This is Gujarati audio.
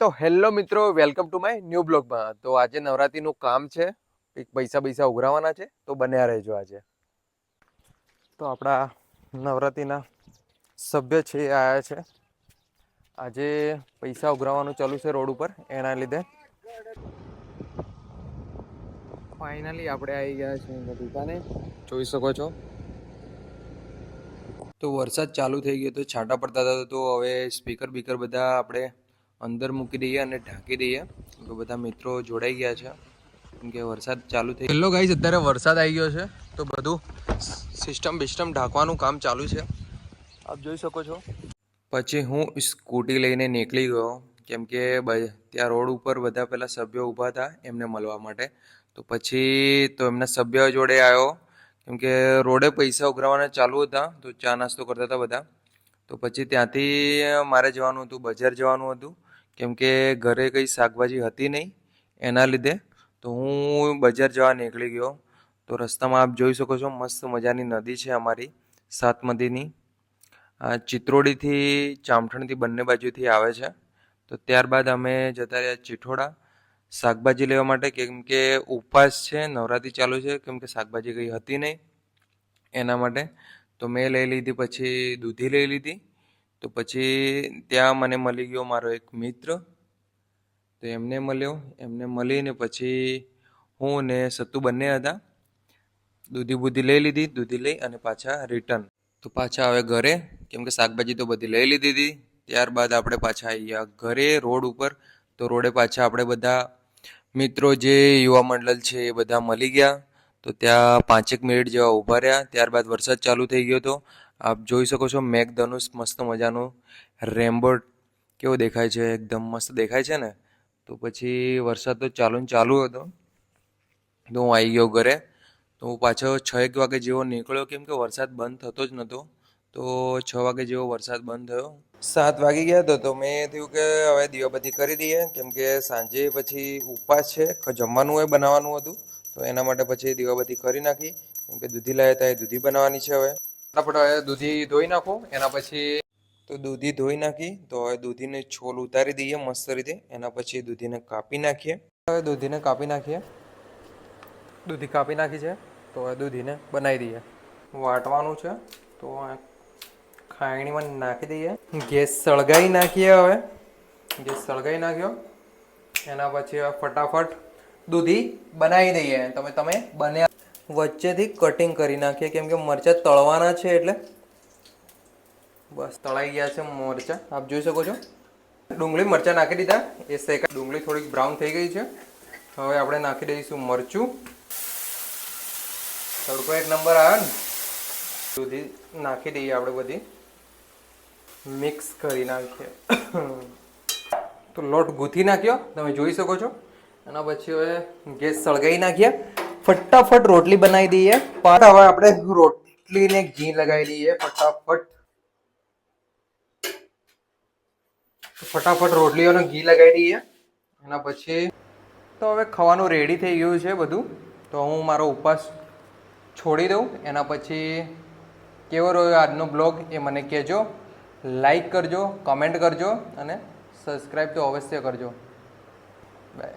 તો હેલો મિત્રો, વેલકમ ટુ માય ન્યૂ બ્લોગમાં. તો આજે નવરાત્રીનું કામ છે, કંઈક પૈસા પૈસા ઉઘરાવાના છે, તો બન્યા રહેજો આજે. તો આપણા નવરાત્રીના સભ્ય છે એ આવ્યા છે. આજે પૈસા ઉઘરાવાનું ચાલુ છે રોડ ઉપર, એના લીધે. ફાઇનલી આપણે આવી ગયા છીએ દુકાને. જોઈ શકો છો. તો વરસાદ ચાલુ થઈ ગયો તો છાંટા પડતા હતા તો હવે સ્પીકર બીકર બધા આપણે અંદર મૂકી દઈએ અને ઢાંકી દઈએ. તો બધા મિત્રો જોડાઈ ગયા છે. કેમ કે વરસાદ ચાલુ થઈ હેલો ગાઈઝ અત્યારે વરસાદ આવી ગયો છે. તો બધું સિસ્ટમ બિસ્ટમ ઢાંકવાનું કામ ચાલુ છે. આપ જોઈ શકો છો. પછી હું સ્કૂટી લઈને નીકળી ગયો. કેમ કે ત્યાં રોડ ઉપર બધા પહેલાં સભ્યો ઊભા હતા એમને મળવા માટે. તો પછી તો એમના સભ્ય જોડે આવ્યો. કેમ કે રોડે પૈસા ઉઘરાવાના ચાલુ હતા. તો ચા નાસ્તો કરતા હતા બધા. તો પછી ત્યાંથી મારે જવાનું હતું, બજાર જવાનું હતું. કેમ કે ઘરે કંઈ શાકભાજી હતી નહીં, એના લીધે તો હું બજાર જવા નીકળી ગયો. તો રસ્તામાં આપ જોઈ શકો છો, મસ્ત મજાની નદી છે અમારી સાતમતીની આ ચિત્રોડીથી, ચામઠણથી બંને બાજુથી આવે છે. તો ત્યારબાદ અમે જતા રહ્યા ચિઠોડા. શાકભાજી લેવા માટે કેમ કે ઉપવાસ છે, નવરાત્રિ ચાલુ છે, કેમ કે શાકભાજી કંઈ હતી નહીં, એના માટે. તો મેં લઈ લીધી, પછી દૂધી લઈ લીધી. તો પછી ત્યાં મને મળી ગયો મારો એક મિત્ર. તો એમને મળ્યો. એમને મળીને પછી હું ને સત્તુ બંને હતા. દૂધી બુધી લઈ લીધી, દૂધી લઈ અને પાછા રિટર્ન તો પાછા હવે ઘરે, કેમ કે શાકભાજી તો બધી લઈ લીધી હતી. ત્યારબાદ આપણે પાછા આવી ગયા ઘરે રોડ ઉપર. તો રોડે પાછા આપણે બધા મિત્રો જે યુવા મંડળ છે એ બધા મળી ગયા. તો ત્યાં પાંચેક મિનિટ જેવા ઊભા રહ્યા. ત્યારબાદ વરસાદ ચાલુ થઈ ગયો હતો. આપ જોઈ શકો છો મેઘધનુષ મસ્ત મજાનું રેમ્બો કેવો દેખાય છે, એકદમ મસ્ત દેખાય છે ને? તો પછી વરસાદ તો ચાલુ ને ચાલુ હતો. તો હું આવી ગયો ઘરે. તો હું પાછો છ એક વાગે જેવો નીકળ્યો, કેમ કે વરસાદ બંધ થતો જ નહોતો તો છ વાગે જેવો વરસાદ બંધ થયો. સાત વાગી ગયા તો તો મેં થયું કે હવે દીવાબત્તી કરી દઈએ, કેમ કે સાંજે પછી ઉપવાસ છે જમવાનું હોય, બનાવવાનું હતું. તો એના માટે પછી દીવાબત્તી કરી નાખી. કેમ કે દૂધી લાવ્યા હતા એ દૂધી બનાવવાની છે હવે. ફટાફટ દૂધી ધોઈ નાખો, એના પછી તો દૂધી ધોઈ નાખી, તો હવે દૂધીને છોલ ઉતારી દઈએ મસ્ત રીતે, એના પછી દૂધીને કાપી નાખીએ. હવે દૂધીને કાપી નાખીએ. દૂધી કાપી નાખી છે, તો હવે દૂધીને બનાવી દઈએ. વાટવાનું છે, તો ખાયણીમાં નાખી દઈએ. ગેસ સળગાવી નાખીએ હવે. ગેસ સળગાવી નાખ્યો. એના પછી હવે ફટાફટ દૂધી બનાવી દઈએ. તમે તમે બન્યા વચ્ચેથી કટિંગ કરી નાખીએ. કેમ કે મરચાં તળવાના છે એટલે. બસ, તળાઈ ગયા છે મરચાં. આપ જોઈ શકો છો. ડુંગળી મરચાં નાખી દીધા. એ શેકા ડુંગળી થોડીક બ્રાઉન થઈ ગઈ છે. હવે આપણે નાખી દઈશું મરચું. તડકો એક નંબર આવે દૂધી નાખી દઈએ આપણે બધી. મિક્સ કરી નાખીએ. તો લોટ ગૂંથી નાખ્યો. તમે જોઈ શકો છો. એના પછી હવે ગેસ સળગાવી નાખીએ ફટાફટ રોટલી બનાવી દઈએ. પણ હવે આપણે રોટલીને ઘી લગાવી દઈએ ફટાફટ. ફટાફટ રોટલીઓને ઘી લગાવી દઈએ. એના પછી તો હવે ખાવાનું રેડી થઈ ગયું છે બધું. તો હું મારો ઉપવાસ છોડી દઉં. એના પછી કેવો રહ્યો આજનો બ્લોગ એ મને કહેજો. લાઈક કરજો કમેન્ટ કરજો અને સબસ્ક્રાઈબ તો અવશ્ય કરજો. બાય